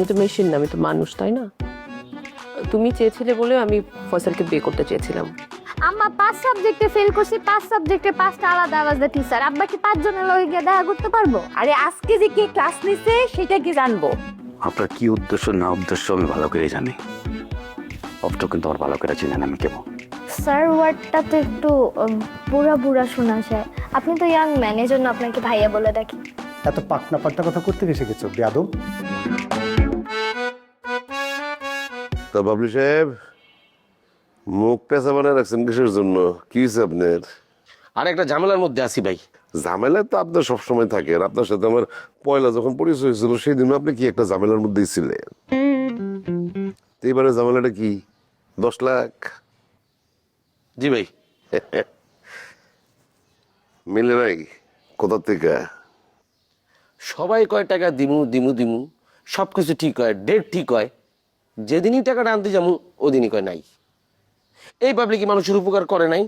আমি তো মেশিন না আমি তো মানুষ তাই না? তুমি চেয়েছিলে বলে আমি ফয়সালকে বিয়ে করতে চেয়েছিলাম। আম্মা পাঁচ সাবজেক্টে ফেল করছি পাঁচ সাবজেক্টে পাঁচটা আলাদা আলাদা টিচার আব্বা কি পাঁচজনের লগে গিয়ে দেখা করতে পারব? আরে আজকে যে কে ক্লাস নিছে সেটা কি জানব? আপনার কি উদ্দেশ্য না উদ্দেশ্য আমি ভালো করে জানি। অপটা কিন্তু আমার ভালো করে চিনেন আমি কেমন? স্যার ওয়ার্ডটা তো একটু বুড়া বুড়া শোনা যায়। আপনি তো ইয়াং ম্যান এই জন্য আপনাকে ভাইয়া বলে ডাকি। এত পাকনা পাকনা কথা করতে গেছে গেছো বেয়াদব? তা বাবলু সাহেব মুখ পেঁচা বানায় রাখছেন কিসের জন্য? কি হয়েছে আপনার? আর একটা ঝামেলার মধ্যে আছি ভাই। ঝামেলায় তো আপনার সবসময় থাকে আর আপনার সাথে আমার পয়লা যখন পরিচয় হয়েছিল সেই দিনও আপনি কি একটা ঝামেলার মধ্যেই ছিলেন? তো এবারে ঝামেলাটা কি? দশ লাখ? জি ভাই। মিলে নাই? কোথা থেকে? সবাই কয় টাকা দিমু দিমু দিমু। সব কিছু ঠিক হয় ডেট ঠিক হয়। যেদিনই টাকাটা আনতে যাব ওদিনই কয় নাই। এই পাবলিক মানুষের উপকার করে নাই?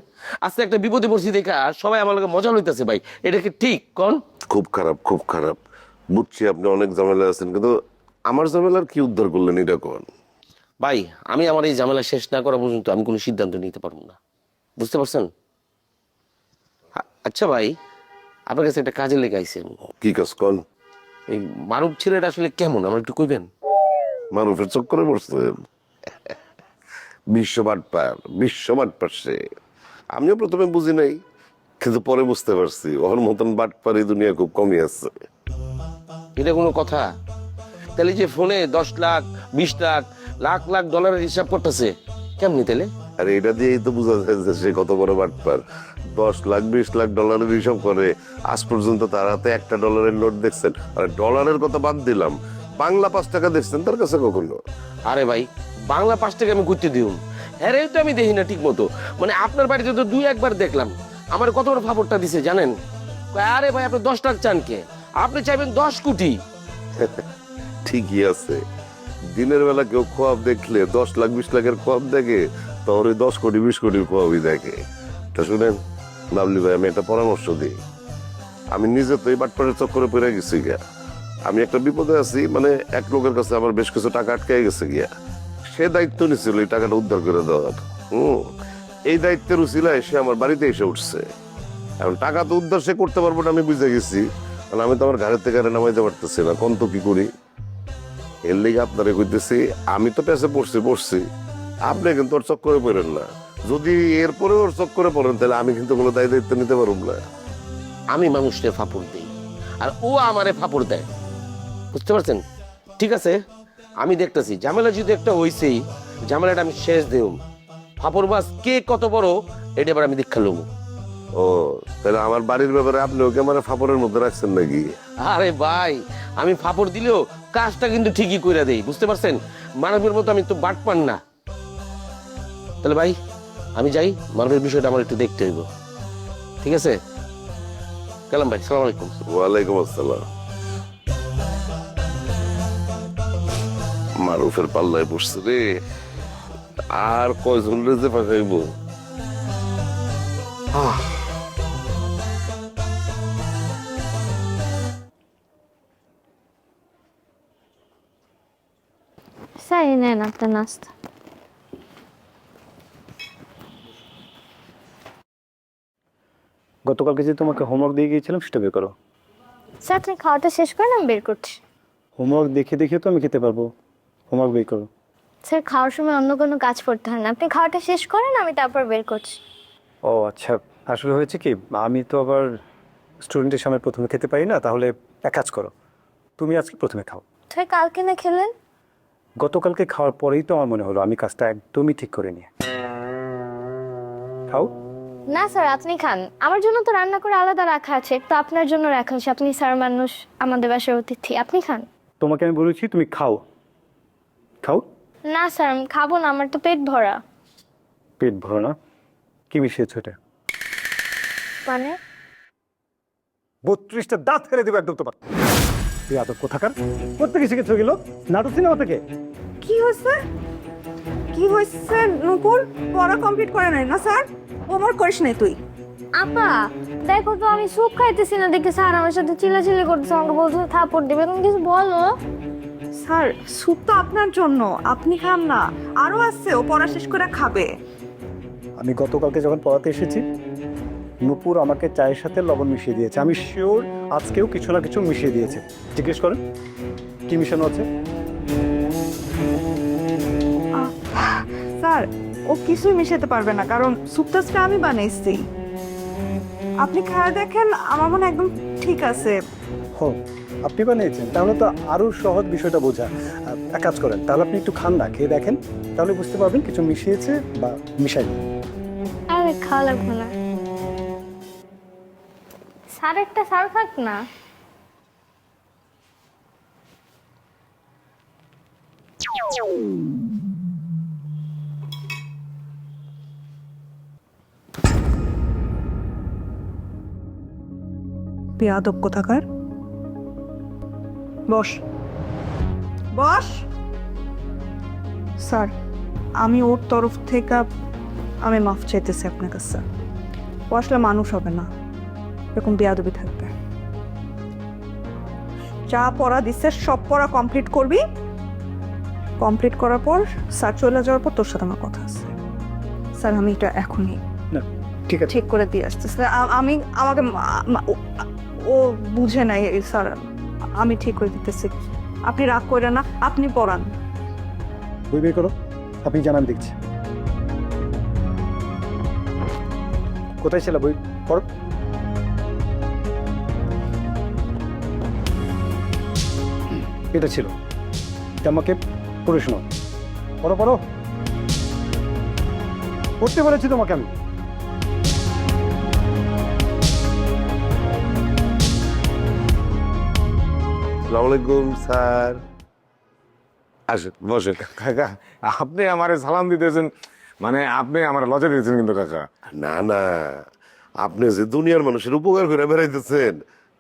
আজকে একটা বিপদে পড়ছি দেখা সবাই আমার লগে মজা লইতেছে ভাই। এটা কি ঠিক কন? খুব খারাপ খুব খারাপ। বুঝছি আপনি অনেক ঝামেলা আছেন কিন্তু আমার ঝামেলার কি উদ্ধার করলেন এটা কোন? ভাই আমি আমার এই ঝামেলা শেষ না করা পর্যন্ত আমি কোনো সিদ্ধান্ত নিতে পারব না। বুঝতে পারছেন? আচ্ছা ভাই আপনার কাছে একটা কাজে লেগে আইসেন কি কাজ কন? এই মানব ছেলেটা আসলে কেমন আমার একটু কইবেন? মানুষের চক্করে পড়ছেন বিশ্ব বাটপার বিশ্ব বাটপার সে আমিও প্রথমে বুঝি নাই কিন্তু পরে বুঝতে পারছি ওর মতন বাটপার এই দুনিয়া খুব কমই আছে। এটা কোনো কথা? তাহলে যে ফোনে দশ লাখ বিশ লাখ লাখ লাখ ডলারের হিসাব করতেছে কেমনি তাহলে? আর এটা দিয়েই তো বোঝা যায় যে সে কত বড় বাটপার। দশ লাখ বিশ লাখ ডলারের হিসাব করে আজ পর্যন্ত তার হাতে একটা ডলারের নোট দেখছেন। আর ডলারের কথা বাদ দিলাম। বাংলা পাঁচ টাকা দেখছেন তার কাছে কখনো আরে ভাই বাংলা পাঁচ টাকা আমি ঘুরতে দিউম। হ্যাঁ তো আমি দেখি না ঠিক মতো মানে আপনার বাড়িতে তো দুই একবার দেখলাম। আমার কত বড় ফাপড়টা দিছে জানেন? আরে ভাই আপনি দশ লাখ চান কে? আপনি চাইবেন দশ কোটি। ঠিকই আছে। দিনের বেলা কেউ খোয়াব দেখলে দশ লাখ বিশ লাখের খোয়াব দেখে তোর ওই দশ কোটি বিশ কোটির খোয়াবই দেখে। তা শুনেন লাভলি ভাই আমি একটা পরামর্শ দিই। আমি নিজে তো এই বাটপাড়ের চক্করে পড়ে গেছি গিয়া আমি একটা বিপদে আছি মানে এক লোকের কাছে আমার বেশ কিছু টাকা আটকে গেছে গিয়া। সে দায়িত্ব নিছিল এই টাকাটা উদ্ধার করে দেওয়ার। হুম, এই দায়িত্বের উচিলায় সে আমার বাড়িতে এসে উঠছে। এখন টাকা তো উদ্ধার সে করতে পারব না, আমি বুঝে গেছি। কারণ আমি তো আমার ঘরের থেকে নামাইতে পারতেছি না, কোন তো কি করি? এর লেগে আপনারে কইতেছি, আমি তো পেছে পড়ছি পড়ছি। আপনি কিন্তু ওর চক্করে পড়েন না। যদি এরপরে ওর চক্করে পড়েন, তাহলে আমি কিন্তু কোনো দায় দায়িত্ব নিতে পারব না। আমি মানুষকে ফাপড় দিই, আর ও আমারে ফাপড় দেয়। বুঝতে পারছেন? ঠিক আছে আমি দেখতেছি ঝামেলা যদি একটা হইছেই ঝামেলাটা আমি শেষ দেব। ফাপড় বাস কে কত বড় এটা এবার আমি দীক্ষা লব। ও তাহলে আমার বাড়ির ব্যাপারে আপনি ওকে আমার ফাপড়ের মধ্যে রাখছেন নাকি? আরে ভাই আমি ফাপড় দিলেও কাজটা কিন্তু ঠিকই করে দেই বুঝতে পারছেন? মানবের মতো আমি তো বাট পান না। তাহলে ভাই আমি যাই মানবের বিষয়টা আমার একটু দেখতে হইব। ঠিক আছে? গেলাম ভাই সালাম আলাইকুম। ওয়ালাইকুম আসসালাম। মারুফের পাল্লায় পড়ছে রে। আর কয়জন রে যে ফাঁকাইব স্যার এই নেন আপনার নাস্তা। গতকালকে যে তোমাকে হোমওয়ার্ক দিয়ে গিয়েছিলাম সেটা বের করো। স্যার আপনি খাওয়াটা শেষ করেন আমি বের করছি। হোমওয়ার্ক দেখে দেখে তো আমি খেতে পারব। হোমওয়ার্ক বের করো। স্যার খাওয়ার সময় অন্য কোনো কাজ করতে হয় না। আপনি খাওয়াটা শেষ করেন আমি তারপর বের করছি। ও আচ্ছা। আসলে হয়েছে কি আমি তো আবার স্টুডেন্টের সামনে প্রথমে খেতে পারি না তাহলে এক কাজ করো। তুমি আজকে প্রথমে খাও। তুই কালকে না খেলেন? গতকালকে খাওয়ার পরেই তো আমার মনে হলো আমি কাজটা একদমই ঠিক করে নিয়ে খাও। না স্যার আপনি খান। আমার জন্য তো রান্না করে আলাদা রাখা আছে। তো আপনার জন্য রাখা আছে আপনি স্যার মানুষ আমাদের বাসার অতিথি। আপনি খান। তোমাকে আমি বলেছি তুমি খাও। খাও? না স্যার আমি খাব না আমার তো পেট ভরা। পেট ভরো না? কি মিশিয়েছো এটা? মানে? বত্রিশটা দাঁত ফেলে দেবো একদম তোমার। তুই আদব কোথাকার? কোথেকে শিখেছো গেল নাটক সিনেমা থেকে? কি হয়েছে? কি হয়েছে নকুল পড়া কমপ্লিট করে নাই না স্যার? হোমওয়ার্ক করিস নাই তুই? আপা দেখো তো আমি স্যুপ খাইতেছি না দেখে স্যার আমার সাথে চিল্লাচিল্লি করতেছে আমাকে বলছে থাপড় দিবে তুমি কিছু বলো? স্যার স্যুপ তো আপনার জন্য। আপনি খান না। আরও আছে ও পড়া শেষ করে খাবে। আমি গতকালকে যখন পড়াতে এসেছি নুপুর আমাকে চায়ের সাথে লবণ মিশিয়ে দিয়েছে। আমি শিওর আজকেও কিছু না কিছু মিশিয়ে দিয়েছে। জিজ্ঞেস করেন কি মিশানো আছে? স্যার ও কিছুই মিশাতে পারবে না কারণ সুপটাসটা আমি বানাইছি আপনি খাওয়া দেখেন আমার মনে হয় একদম ঠিক আছে। হো আপনি বানিয়েছেন তাহলে তো আরও সহজ বিষয়টা বোঝা। এক কাজ করেন তাহলে আপনি একটু খান না খেয়ে দেখেন তাহলে বুঝতে পারবেন কিছু মিশিয়েছে বা মিশাইনি আরে খাওয়া লাগবে না। স্যার একটা স্যার থাক না। বেয়াদব কোথাকার? বস। বস? স্যার আমি ওর তরফ থেকে আমি মাফ চাইতেছি আপনার কাছে ও আসলে মানুষ হবে না এরকম বেয়াদবি থাকবে। যা পড়া দিচ্ছে সব পড়া কমপ্লিট করবি। কমপ্লিট করার পর স্যার চলে যাওয়ার পর তোর সাথে আমার কথা আছে। স্যার আমি এটা এখনই ঠিক আছে। ঠিক করে দিয়ে আসতেছে। আ- আমি আমাকে ও বুঝে নাই স্যার। আমি ঠিক করে দিতেছি। আপনি রাগ করে না, আপনি পড়ান। বই বের করো, আপনি জানান দেখছি। কোথায় ছিল বই? পড়ো। এটা ছিল। আমাকে পড়ে শোনো পড়ো পড়ো। পড়তে বলেছি তোমাকে আমি। সালাম আলাইকুম স্যার। আসেন বসেন। কাকা আপনি আমারে সালাম দিতেছেন মানে আপনি আমার লজ্জা দিতেছেন কিন্তু কাকা। না না আপনি যে দুনিয়ার মানুষের উপকার করে বেড়াইতেছেন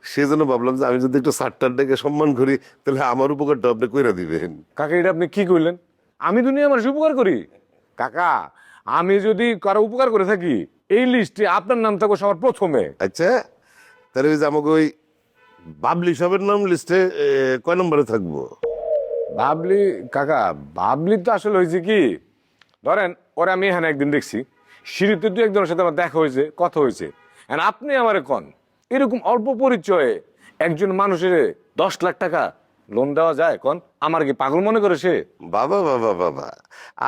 সেই জন্য ভাবলাম যে আমি যদি একটু সারটার ডেকে সম্মান করি তাহলে আমার উপকারটা আপনি কইরা দিবেন। কাকা এটা আপনি কি করলেন আমি দুনিয়া মানুষ উপকার করি? কাকা আমি যদি কারও উপকার করে থাকি এই লিস্টে আপনার নাম থাকো সবার প্রথমে। আচ্ছা তাহলে ওই যে আমাকে ওই বাবলি সাহেবের নাম লিস্টে কয় নম্বরে থাকব? বাবলি, কাকা, বাবলি তো আসলে হয়েছে কি, ধরেন, ওরা আমি এখানে একদিন দেখছি, সিঁড়িতে দু একজনের সাথে আমার দেখা হয়েছে, কথা হয়েছে। আপনি আমারে কন, এরকম অল্প পরিচয়ে একজন মানুষের দশ লাখ টাকা লোন দেওয়া যায়? কন আমার কি পাগল মনে করে সে? বাবা বাবা বাবা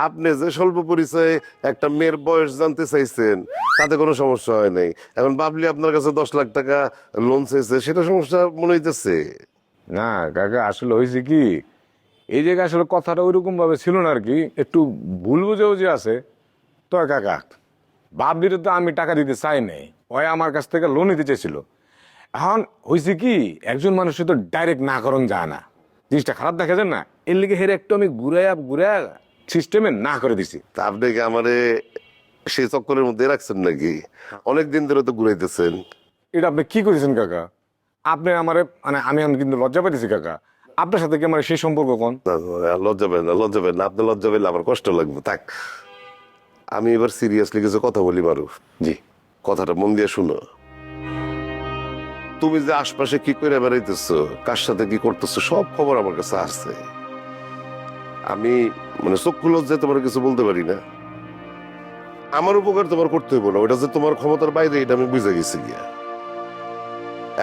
আপনি যে স্বল্প পরিচয়ে একটা মেয়ের বয়স জানতে চাইছেন তাতে কোনো সমস্যা হয় নাই। এখন বাবলি আপনার কাছে দশ লাখ টাকা লোন চাইছে সেটা সমস্যা মনে হইতেছে? না কাকা আসলে হয়েছে কি এই জায়গায় আসলে কথাটা ওইরকম ভাবে ছিল না আর কি একটু ভুল বুঝেও যে আছে। তো কাকা বাবলিরে তো আমি টাকা দিতে চাই নাই ওই আমার কাছ থেকে লোন নিতে চেয়েছিল। এখন হয়েছে কি একজন মানুষের তো ডাইরেক্ট না করন যায় না। জিনিসটা খারাপ দেখা যায় না এর লিগে হের একটু আমি ঘুরাইয়া ঘুরাইয়া সিস্টেমে না করে দিছি। তা আপনি কি আমারে সেই চক্করের মধ্যে রাখছেন নাকি? অনেক দিন ধরে তো ঘুরাইতেছেন। এটা আপনি কি করেছেন কাকা? আপনি আমারে মানে আমি কিন্তু লজ্জা পাইতেছি কাকা। আপনার সাথে কি আমার সেই সম্পর্ক কোন? লজ্জা পেন না লজ্জা পেন না। আপনি লজ্জা পেলে আমার কষ্ট লাগবে। থাক আমি এবার সিরিয়াসলি কিছু কথা বলি মারু জি। কথাটা মন দিয়ে শুনো। তুমি যে আশপাশে কি করে বেড়াইতেছো, কার সাথে কি করতেছো, সব খবর আমার কাছে আসছে। আমি মানে চক্ষু লজ্জায় তোমার কিছু বলতে পারি না, আমার উপকার তোমার করতে হইব না ওটা যে তোমার ক্ষমতার বাইরে, এটা আমি বুঝে গেছি গিয়া।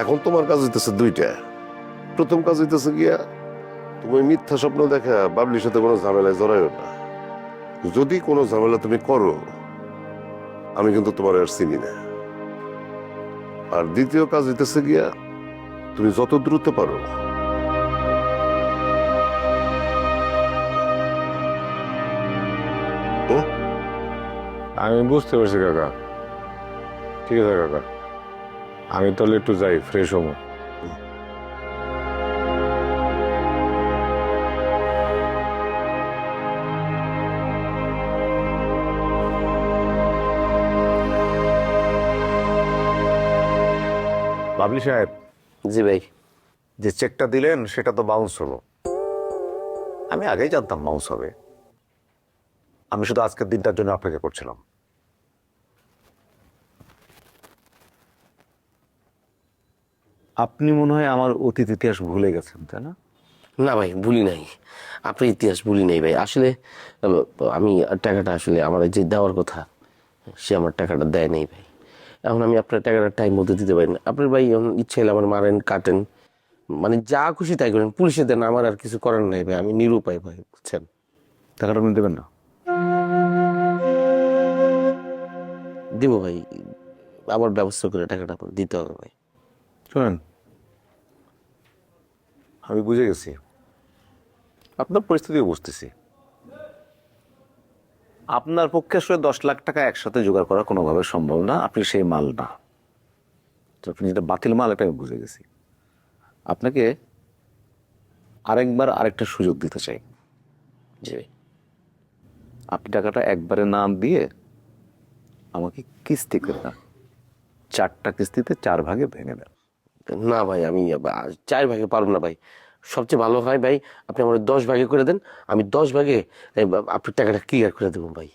এখন তোমার কাজ হইতেছে দুইটা। প্রথম কাজ হইতেছে গিয়া, তুমি মিথ্যা স্বপ্ন দেখা বাবলির সাথে কোনো ঝামেলায় জড়াইও না। যদি কোনো ঝামেলা তুমি করো, আমি কিন্তু তোমার আর চিনি না। আর দ্বিতীয় কাজ হইতেছে গিয়া, তুমি যত দ্রুত পারো। আমি বুঝতে পারছি, কাকা। ঠিক আছে, কাকা। আমি তাহলে একটু যাই ফ্রেশ হব। বাবলি সাহেব জি ভাই। যে চেকটা দিলেন সেটা তো বাউন্স হলো। আমি আগেই জানতাম বাউন্স হবে। আমি শুধু আজকের দিনটার জন্য অপেক্ষা করছিলাম। আপনি মনে হয় আমার অতীত ইতিহাস ভুলে গেছেন তাই না? না ভাই ভুলি নাই। আপনি ইতিহাস ভুলি নাই ভাই। আসলে আমি টাকাটা আসলে আমার যে দেওয়ার কথা সে আমার টাকাটা দেয় নাই ভাই। এখন আমি আপনার টাকাটা টাইম মতো দিতে পারি না। আপনার ভাই এখন ইচ্ছে হলে আমার মারেন কাটেন। মানে যা খুশি তাই করেন। পুলিশে দেন আমার আর কিছু করার নাই ভাই। আমি নিরুপায় ভাই বুঝছেন? টাকাটা আপনি দেবেন না? দিব ভাই। আবার ব্যবস্থা করে টাকাটা আপনার দিতে হবে ভাই। শোনেন আমি বুঝে গেছি। আপনার পরিস্থিতিও বুঝতেছি। আপনার পক্ষে আসলে দশ লাখ টাকা একসাথে জোগাড় করা কোনোভাবে সম্ভব না, আপনি সেই মাল না। আপনি যেটা বাতিল মাল এটা আমি বুঝে গেছি। আপনাকে আরেকবার আরেকটা সুযোগ দিতে চাই। যে আপনি টাকাটা একবারে না দিয়ে আমাকে কিস্তি করে দেন। চারটা কিস্তিতে চার ভাগে ভেঙে দেন। না ভাই, আমি চার ভাগে পারব না ভাই। সবচেয়ে ভালো হয় ভাই আপনি আমার দশ ভাগে করে দেন আমি দশ ভাগে এই, আপনার টাকাটা ক্লিয়ার করে দেবো ভাই।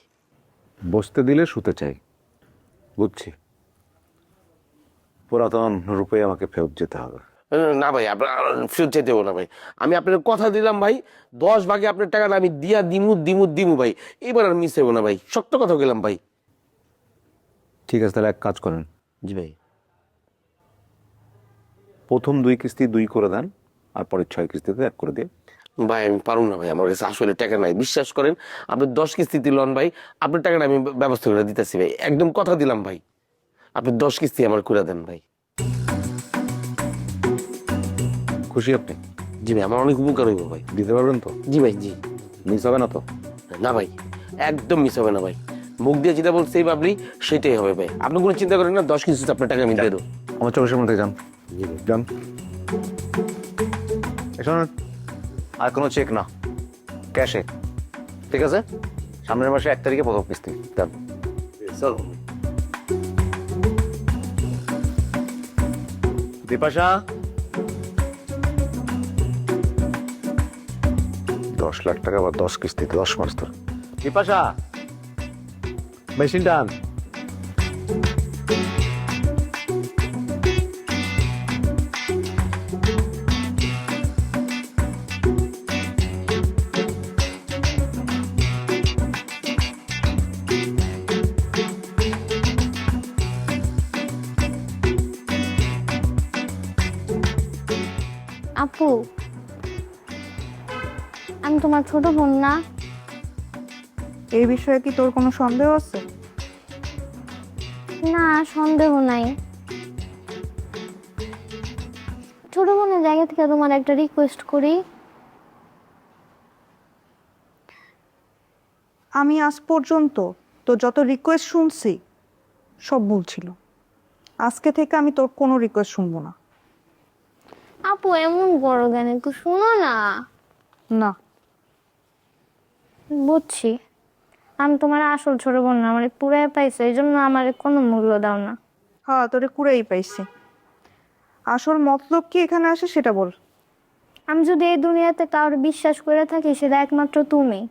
বসতে দিলে শুতে চাই বুঝছি। পুরাতন রূপে আমাকে ফেরত যেতে হবে। না ভাই আপনার ফেরত চাইতে দেবো না ভাই। আমি আপনার কথা দিলাম ভাই দশ ভাগে আপনার টাকাটা আমি দিয়া দিমু দিমু দিমু ভাই। এবার আর মিস হব না ভাই শক্ত কথা গেলাম ভাই। ঠিক আছে তাহলে এক কাজ করেন। জি ভাই। প্রথম দুই কিস্তি দুই করে দেন আর পরের ছয় কিস্তিতে এক করে দিয়ে ভাই আমি পারুম না ভাই আমার কাছে আসলে টাকা নাই। বিশ্বাস করেন আপনি দশ কিস্তিতে লন ভাই আপনার টাকাটা আমি ব্যবস্থা করে দিতেছি ভাই। একদম কথা দিলাম ভাই। আপনি দশ কিস্তি আমার করে দেন ভাই। খুশি আপনি? জি ভাই আমার অনেক উপকার হইব ভাই। দিতে পারবেন তো? জি ভাই জি। মিস হবে না তো? না ভাই একদম মিস হবে না ভাই। মুখ দিয়ে যেটা বলছে ভাবলি সেটাই হবে ভাই। আপনি কোনো চিন্তা করেন না দশ কিস্তিতে আপনার টাকা আমি দিয়ে দেবো। আমার চব্বিশের মধ্যে যান। যান। শোনেন, আর কোনো চেক না। ক্যাশে ঠিক আছে? সামনের মাসে এক তারিখে প্রথম কিস্তি। দেন বিপাশা দশ লাখ টাকা বা দশ কিস্তি দশ মাস ধরে। বিপাশা মেশিন টান। আমি তোমার ছোট বোন না। এই বিষয়ে কি তোর কোনো সন্দেহ আছে? না সন্দেহ নাই। ছোট বোনের জায়গা থেকে তোমার একটা রিকোয়েস্ট করি। আমি আজ পর্যন্ত তো যত রিকোয়েস্ট শুনছি সব ভুল ছিল। আজকে থেকে আমি তোর কোনো রিকোয়েস্ট শুনব না। আপু এমন বড় গান একটু শুনো না। না। বুঝছি। আমি তোমার আসল ছোট বোন না আমার পুরাই পাইছো এই জন্য আমার কোনো মূল্য দাও না। হ্যাঁ তোরে কুড়াই পাইছি। আসল মতলব কি এখানে আসে সেটা বল। আমি যদি এই দুনিয়াতে কাউর বিশ্বাস করে থাকি সেটা একমাত্র তুমি।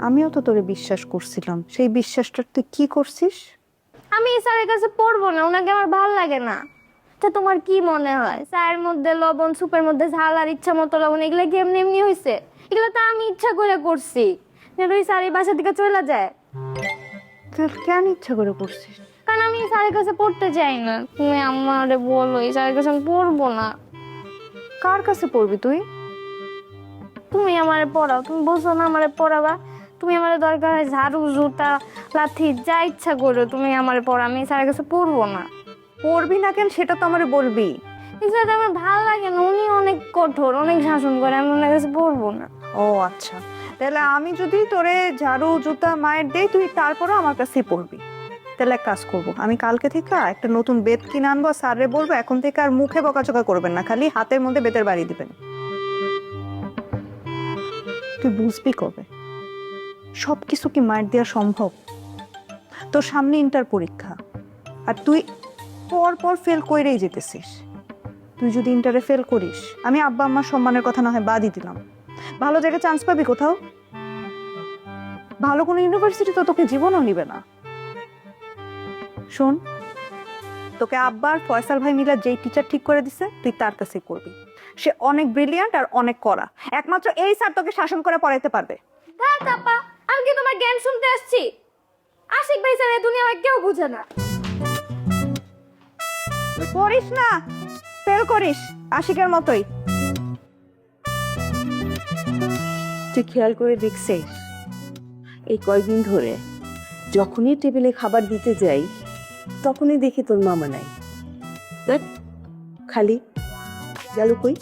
আমিও তো তোরে বিশ্বাস করছিলাম। সেই বিশ্বাসটা তুই কি করছিস? আমি এই স্যারের কাছে পড়ব না ওনাকে আমার ভালো লাগে না। তা তোমার কি মনে হয়? চায়ের মধ্যে লবণ সুপের মধ্যে ঝাল আর ইচ্ছা মতো লবণ এগুলো কি এমনি এমনি হয়েছে এগুলো তো আমি ইচ্ছা করে করছি। ওই স্যার এই বাসা থেকে চলে যায়। কেন ইচ্ছা করে করছিস? কারণ আমি স্যারের কাছে পড়তে চাই না। তুমি আমারে বলো এই স্যারের কাছে আমি পড়ব না। কার কাছে পড়বি তুই? তুমি আমারে পড়াও তুমি বলছো না আমারে পড়াবা। তুমি আমার দরকার হয় ঝাড়ু জুতা লাথি যা ইচ্ছা করো, তুমি আমার পর আমি স্যারের কাছে পড়ব না। পড়বি না কেন সেটা তো আমার বলবি। স্যার আমার ভালো লাগে না, উনি অনেক কঠোর, অনেক শাসন করে, আমি ওনার কাছে পড়ব না। ও আচ্ছা। তাহলে আমি যদি তোরে ঝাড়ু, জুতা, মায়ের দেই, তুই তারপরে আমার কাছেই পড়বি। তাহলে এক কাজ করব, আমি কালকে থেকে একটা নতুন বেত কিনে আনব স্যারে বলব, এখন থেকে আর মুখে বকাচকা করবেন না, খালি হাতের মধ্যে বেতের বাড়ি দিবেন। তুই বুঝবি কবে? সব কিছু কি মায়ের দেওয়া সম্ভব? তোর সামনে ইন্টার পরীক্ষা। আর তুই পর পর ফেল কইরেই যেতেছিস। তুই যদি ইন্টারে ফেল করিস, আমি আব্বা আম্মার সম্মানের কথা না হয় বাদই দিলাম। ভালো জায়গায় চান্স পাবি কোথাও? ভালো কোনো ইউনিভার্সিটি তো তোকে জীবনও নিবে না। শোন, তোকে আব্বার ফয়সাল ভাই মিলা যেই টিচার ঠিক করে দিছে, তুই তার কাছে করবি। সে অনেক ব্রিলিয়ান্ট আর অনেক কড়া। একমাত্র এই স্যার তোকে শাসন করে পড়াইতে পারবে। আমি কি তোমার জ্ঞান শুনতে আসছি? আশিক ভাই স্যার দুনিয়া কেউ বুঝে না। করিস না ফেল করিস, আশিকের মতোই। তুই খেয়াল করে দেখছিস, এই কয়দিন ধরে যখনই টেবিলে খাবার দিতে যাই, তখনই দেখি তোর মামা নাই। খালি গেল কই?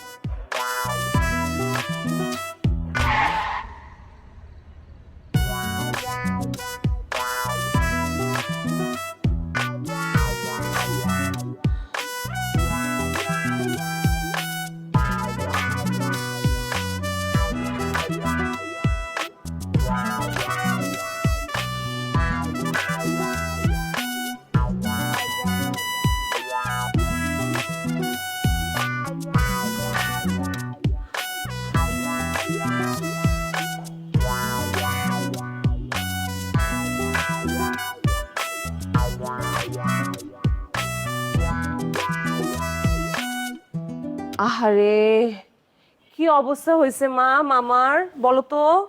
আহারে কি অবস্থা হয়েছে মা মামার? বলো তো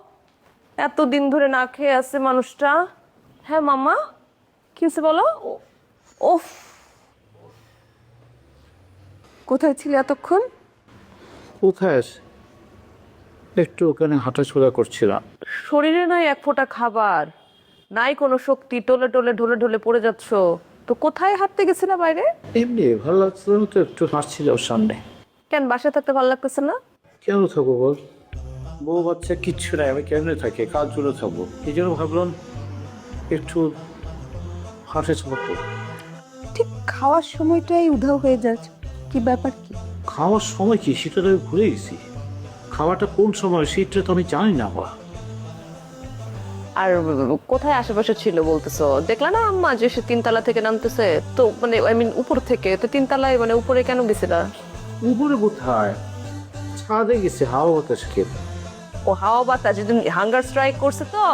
এতদিন ধরে না খেয়ে আছে মানুষটা। হ্যাঁ মামা? কি হয়েছে বলো? ও- ওফ। কোথায় ছিলে এতক্ষণ? কোথায় একটু ওখানে হাঁটাচলা করছিলাম। শরীরে নাই এক ফোঁটা খাবার। নাই কোনো শক্তি টোলে টোলে ঢলে ঢলে পড়ে যাচ্ছ। তো কোথায় হাঁটতে গেছিলে বাইরে? এমনি ভালো লাগছিল তো একটু হাঁটছিলাম সামনে। কেন বাসায় থাকতে ভালো লাগতেছে না? কেন থাকব বল? বউ বাচ্চা কিচ্ছু নাই আমি কেমনে থাকি? কাজ জুড়ে থাকব? এই জন্য ভাবলাম? একটু হাঁটে চলতো ঠিক খাওয়ার সময়টাই উধাও হয়ে যাচ্ছে। কি ব্যাপার কি? খাওয়ার সময় কি? সেটা তো আমি ভুলে গেছি। খাওয়াটা কোন সময়? সেটা তো আমি জানি না বা আর কোথায় আশেপাশে ছিল বলতেছো? দেখলা না আম্মা যে সে তিনতলা থেকে নামতেছে? তো মানে আই মিন উপর থেকে। তো তিনতলায় মানে উপরে কেন গেছিলা উপরে কোথায়? ছাদে গেছে হাওয়া বাতাস খেতে ও হাওয়া বাতাস যেদিন হাঙ্গার স্ট্রাইক করছে তো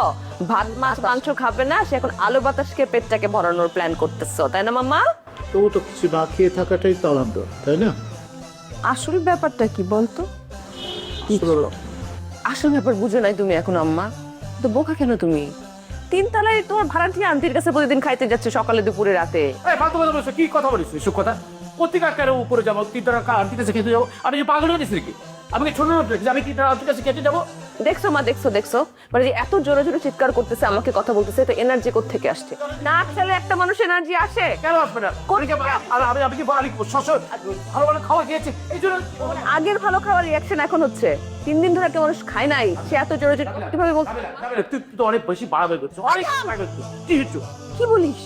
ভাত মাছ মাংস খাবে না সে এখন আলু বাতাস খেয়ে পেটটাকে ভরানোর প্ল্যান করতেছো তাই না মামা তবু তো কিছু না খেয়ে থাকাটাই তো আনন্দ তাই না? আসল ব্যাপারটা কি বলতো? আসল ব্যাপার বুঝো নাই তুমি এখন আম্মা। তো বোকা কেন তুমি? তিনতলায় তোমার ভাড়াটিয়া আন্টির কাছে প্রতিদিন খাইতে যাচ্ছে সকালে দুপুরে রাতে। কি কথা বলিস? এসব কথা? প্রতিকার কেন উপরে যাব তিন টাকা আন্টির কাছে খেতে যাব। আমি পাগল হয়েছি নাকি? আমি ছোট যে আমি তিন টাকা আন্টির কাছে খেতে যাব। দেখছ মা দেখছ দেখছ? মানে যে এত জোরে জোরে চিৎকার করতেছে আমাকে কথা বলতেছে তো এনার্জি থেকে আসছে? না খেলে একটা মানুষ এনার্জি আসে। কেন আসবে না? আমি আমি- কি আমি শ্বশুর ভালো ভালো খাওয়া খেয়েছি। এই জন্য আগের ভালো খাওয়ার রিয়াকশন এখন হচ্ছে। তিন দিন ধরে একটা মানুষ খায় নাই সে এত জোরে জোরে কীভাবে বল যাবে না, যাবে না, তুই তো অনেক বেশি বাড়াবাড়ি করছিস অনেক কি বলিস?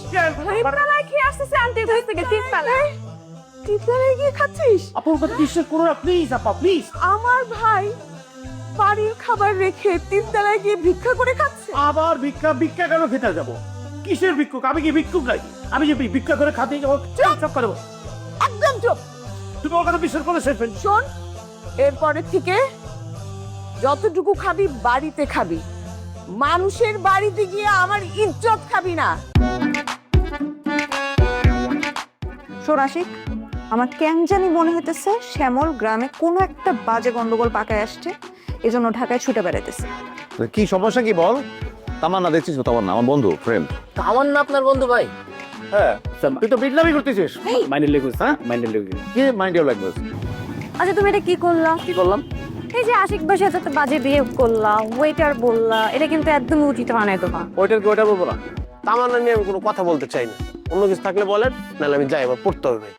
আসতেছে আন্টির কাছ থেকে তিনতলায় গিয়ে খাচ্ছিস? আপুর কথা বিশ্বাস করো না প্লিজ আপা প্লিজ আমার ভাই বাড়ির খাবার রেখে তিনতলায় গিয়ে ভিক্ষা করে খাচ্ছে। আবার ভিক্ষা ভিক্ষা কেন খেতে যাব? কিসের ভিক্ষুক? আমি কি ভিক্ষুক নাকি? আমি যে ভিক্ষা করে খাতে যাব চপ! করে একদম চুপ! তুমি ওর কথা বিশ্বাস করলে শেষ শোন এরপরে থেকে যতটুকু খাবি বাড়িতে খাবি। মানুষের বাড়িতে গিয়ে আমার ইজ্জত খাবি না। শোন আশিক আমার কেন জানি মনে হইতেছে শ্যামল গ্রামে কোনো একটা বাজে গন্ডগোল পাকায় আসছে এজন্য ঢাকায় ছুটে বেড়াইতেছে। কি সমস্যা কি বল? তামান্না দেখছিস তো তামান্না আমার বন্ধু ফ্রেন্ড তামান্না আপনার বন্ধু ভাই? হ্যাঁ। তুই তো বিটলামি করতেছিস। মাইন্ডের লেগুস হ্যাঁ? মাইন্ডের লেগুস কি মাইন্ড ল্যাঙ্গুয়েজ আচ্ছা তুমি এটা কি করলা? কি করলাম? এই যে আশিক ভাই সাথে তো বাজে বিয়ে করলা ওয়েটার বললা এটা কিন্তু একদমই উচিত হয় না। তোমার ওইটার কি ওইটা বলব না? তামান্না নিয়ে আমি কোনো কথা বলতে চাই না। অন্য কিছু থাকলে বলেন নাহলে আমি যাই এবার পড়তে হবে ভাই।